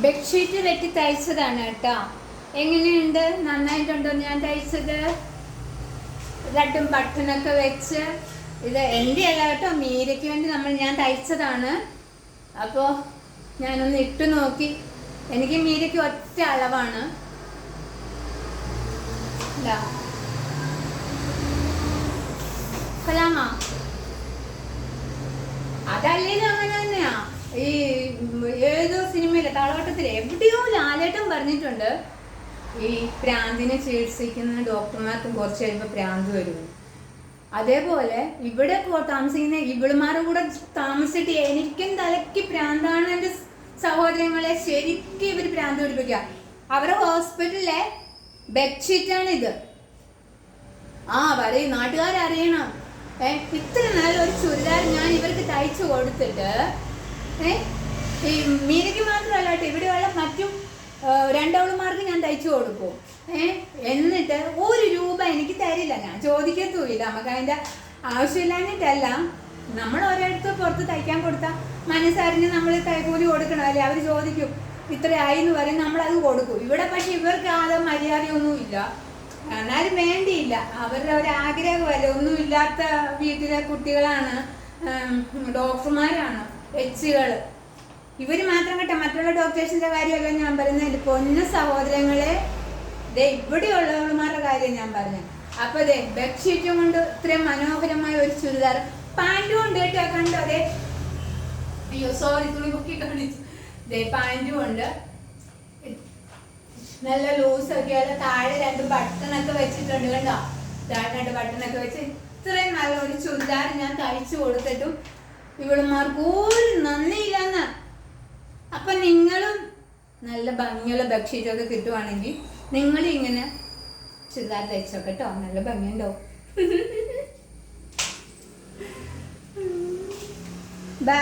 Bedsheet വെട്ടി തയ്ച്ചതാണ് കേട്ടോ. എങ്ങനെയുണ്ട്? നന്നായിട്ടുണ്ടോ? ഞാൻ തയ്ച്ചത്. രണ്ടും ബട്ടണൊക്കെ വെച്ച്. ഇത് എന്റെ അല്ല കേട്ടോ മീരയ്ക്ക് വേണ്ടി നമ്മൾ ഞാൻ തയ്ച്ചതാണ്. അപ്പോൾ ഞാനൊന്ന് ഇട്ടു നോക്കി. എനിക്ക് മീരയ്ക്ക് ഒറ്റ അളവാണ്. അതല്ലേ അങ്ങനെ തന്നെയാ. ഈ ഏതോ സിനിമയിലെ താളവട്ടത്തിൽ എവിടെയോ ലാലേട്ടൻ പറഞ്ഞിട്ടുണ്ട്. ഈ പ്രാന്തിനെ ചികിത്സിക്കുന്ന ഡോക്ടർമാർക്ക് കുറച്ച് കഴിയുമ്പോൾ പ്രാന്ത് വരും. അതേപോലെ ഇവിടെ താമസിക്കുന്ന ഇവളുമാരുടെ കൂടെ താമസിച്ചിട്ട് എനിക്കും തലയ്ക്ക് പ്രാന്താണ് എന്റെ സഹോദരങ്ങളെ. ശരിക്കും ഇവർ പ്രാന്ത് പിടിപ്പിക്കുക അവരുടെ ഹോസ്പിറ്റലിലെ ബെഡ്ഷീറ്റാണ് ഇത് ആ പറയും നാട്ടുകാരറിയണം. ഏ ഇത്ര നല്ല ഒരു ചുരിദാർ ഞാൻ ഇവർക്ക് തയ്ച്ചു കൊടുത്തിട്ട് ഏ ഈ മീനയ്ക്ക് മാത്രമല്ല കേട്ടോ ഇവിടെയുള്ള മറ്റും രണ്ടവളുമാർക്ക് ഞാൻ തയ്ച്ചു കൊടുക്കും. ഏ എന്നിട്ട് ഒരു രൂപ എനിക്ക് തരില്ല. ഞാൻ ചോദിക്കത്തുമില്ല. നമുക്ക് അതിന്റെ ആവശ്യമില്ലാഞ്ഞിട്ടല്ല. നമ്മൾ ഒരിടത്ത് പുറത്ത് തയ്ക്കാൻ കൊടുത്താൽ മനസ്സറിഞ്ഞ് നമ്മൾ കൈകൂലി കൊടുക്കണം. അല്ലേ? അവർ ചോദിക്കും ഇത്രയായി എന്ന് പറയും. നമ്മളത് കൊടുക്കും. ഇവിടെ പക്ഷെ ഇവർക്ക് ആകെ മര്യാദയൊന്നും ഇല്ല. എന്നാലും വേണ്ടിയില്ല. അവരുടെ ഒരു ആഗ്രഹമല്ല? ഒന്നുമില്ലാത്ത വീട്ടിലെ കുട്ടികളാണ് ഡോക്ടർമാരാണ് എച്ചുകൾ ഇവർ മാത്രം കേട്ടോ മറ്റുള്ള ഡോക്ടേഴ്സിന്റെ കാര്യമല്ല ഞാൻ പറയുന്നത് എന്റെ പൊന്ന സഹോദരങ്ങളെ. ദേ ഇവിടെയുള്ളവന്മാരുടെ കാര്യം ഞാൻ പറഞ്ഞു. അപ്പൊ അതെ ബെഡ്ഷീറ്റും കൊണ്ട് ഇത്രയും മനോഹരമായ ഒരു ചുരിദാർ. പാന്റും ഉണ്ട് കേട്ടോ കണ്ടോ? അതെ അയ്യോ സോറി തുണി പൊക്കി കാണിച്ചു ദേ പാന്റും ഉണ്ട്. നല്ല ലൂസ് ഒക്കെയുള്ള താഴെ രണ്ട് ബട്ടണൊക്കെ വെച്ചിട്ടുണ്ട് കണ്ടോ? താഴെ രണ്ട് ബട്ടണൊക്കെ വെച്ച് ഇത്രയും നല്ല ഒരു ചുരിദാർ ഞാൻ തയ്ച്ചു കൊടുത്തിട്ടും ഇവളുമാർക്ക് ഒരു നന്ദിയില്ലെന്ന്. അപ്പൊ നിങ്ങളും നല്ല ഭംഗിയുള്ള ബെഡ്ഷീറ്റൊക്കെ കിട്ടുവാണെങ്കിൽ നിങ്ങൾ ഇങ്ങനെ ചുരിദാർ തയ്ച്ചൊക്കെ കേട്ടോ നല്ല ഭംഗിയുണ്ടോ? ബൈ